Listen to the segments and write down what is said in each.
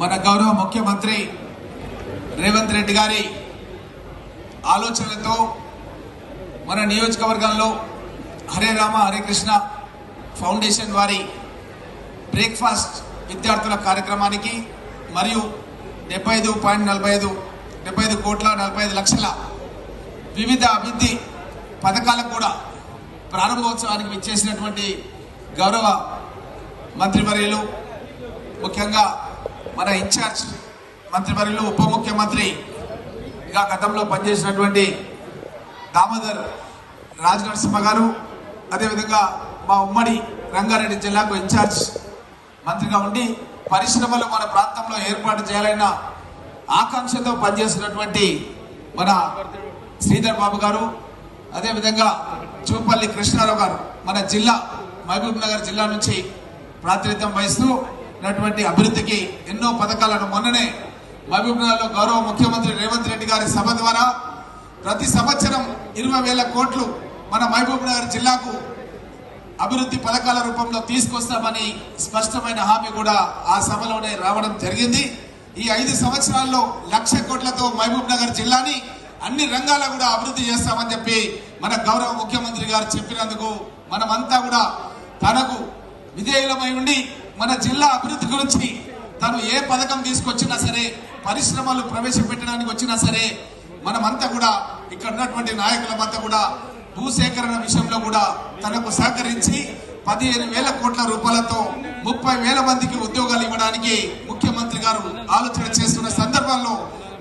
మన గౌరవ ముఖ్యమంత్రి రేవంత్ రెడ్డి గారి ఆలోచనలతో మన నియోజకవర్గంలో హరే రామ హరే కృష్ణ ఫౌండేషన్ వారి బ్రేక్ఫాస్ట్ విద్యార్థుల కార్యక్రమానికి మరియు డెబ్బై ఐదు పాయింట్ నలభై ఐదు డెబ్బై ఐదు కోట్ల నలభై ఐదు లక్షల వివిధ అభివృద్ధి పథకాలకు కూడా ప్రారంభోత్సవానికి విచ్చేసినటువంటి గౌరవ మంత్రివర్యులు ముఖ్యంగా మన ఇన్ఛార్జ్ మంత్రివర్యులు ఉప ముఖ్యమంత్రి ఇంకా గతంలో పనిచేసినటువంటి దామోదర్ రాజ్ నరసింహ గారు అదేవిధంగా మా ఉమ్మడి రంగారెడ్డి జిల్లాకు ఇన్ఛార్జ్ మంత్రిగా ఉండి పరిశ్రమలు మన ప్రాంతంలో ఏర్పాటు చేయాలన్న ఆకాంక్షతో పనిచేస్తున్నటువంటి మన శ్రీధర్ బాబు గారు అదేవిధంగా చూపల్లి కృష్ణారావు గారు మన జిల్లా మహబూబ్ నగర్ జిల్లా నుంచి ప్రాతినిధ్యం వహిస్తూ ఉన్నటువంటి అభివృద్ధికి ఎన్నో పథకాలను మొన్ననే మహబూబ్నగర్లో గౌరవ ముఖ్యమంత్రి రేవంత్ రెడ్డి గారి సభ ద్వారా ప్రతి సంవత్సరం ఇరవై వేల కోట్లు మన మహబూబ్నగర్ జిల్లాకు అభివృద్ధి పథకాల రూపంలో తీసుకొస్తామని స్పష్టమైన హామీ కూడా ఆ సభలోనే రావడం జరిగింది. ఈ ఐదు సంవత్సరాల్లో లక్ష కోట్లతో మహబూబ్నగర్ జిల్లాని అన్ని రంగాల్లో కూడా అభివృద్ధి చేస్తామని చెప్పి మన గౌరవ ముఖ్యమంత్రి గారు చెప్పినందుకు మనమంతా కూడా తనకు విధేయులమై ఉండి మన జిల్లా అభివృద్ధి గురించి తను ఏ పథకం తీసుకొచ్చినా సరే పరిశ్రమలు ప్రవేశపెట్టడానికి వచ్చినా సరే మనమంతా కూడా ఇక్కడ ఉన్నటువంటి నాయకులమంతా కూడా భూసేకరణ విషయంలో కూడా తనకు సహకరించి పదిహేను వేల కోట్ల రూపాయలతో ముప్పై వేల మందికి ఉద్యోగాలు ఇవ్వడానికి ముఖ్యమంత్రి గారు ఆలోచన చేస్తున్న సందర్భంలో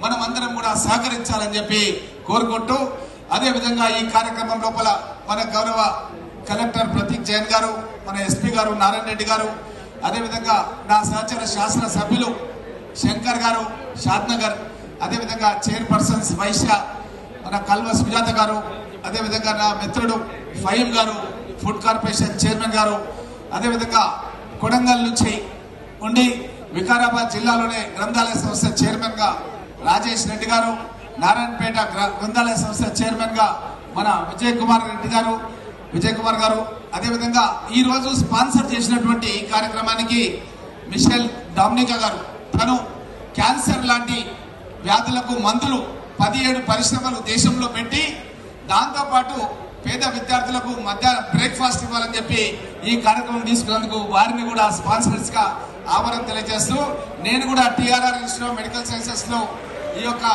మనం అందరం కూడా సహకరించాలని చెప్పి కోరుకుంటూ అదే విధంగా ఈ కార్యక్రమం లోపల మన గౌరవ కలెక్టర్ ప్రతీక్ జైన్ గారు మన ఎస్పీ గారు నారాయణ రెడ్డి గారు అదేవిధంగా నా సహచర శాసన సభ్యులు శంకర్ గారు షాద్నగర్ అదేవిధంగా చైర్పర్సన్స్ వైశ్య మన కల్వ సుజాత గారు అదేవిధంగా నా మిత్రుడు ఫహీం గారు ఫుడ్ కార్పొరేషన్ చైర్మన్ గారు అదేవిధంగా కొడంగల్ నుంచి ఉండి వికారాబాద్ జిల్లాలోనే గ్రంథాలయ సంస్థ చైర్మన్గా రాజేష్ రెడ్డి గారు నారాయణపేట గ్రంథాలయ సంస్థ చైర్మన్గా మన విజయ్ కుమార్ రెడ్డి గారు విజయ్ కుమార్ గారు అదేవిధంగా ఈరోజు స్పాన్సర్ చేసినటువంటి ఈ కార్యక్రమానికి మిషెల్ డామినికా గారు. తను క్యాన్సర్ లాంటి వ్యాధులకు మందులు పదిహేడు పరిశ్రమలు దేశంలో పెట్టి దాంతోపాటు పేద విద్యార్థులకు మధ్య బ్రేక్ఫాస్ట్ ఇవ్వాలని చెప్పి ఈ కార్యక్రమం తీసుకున్నందుకు వారిని కూడా స్పాన్సర్స్గా ఆవరణ తెలియజేస్తూ నేను కూడా టీఆర్ఆర్ ఇన్స్టిట్యూట్ మెడికల్ సైన్సెస్లో ఈ యొక్క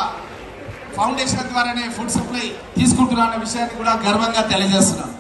ఫౌండేషన్ ద్వారానే ఫుడ్ సప్లై తీసుకుంటున్నా విషయాన్ని కూడా గర్వంగా తెలియజేస్తున్నాను.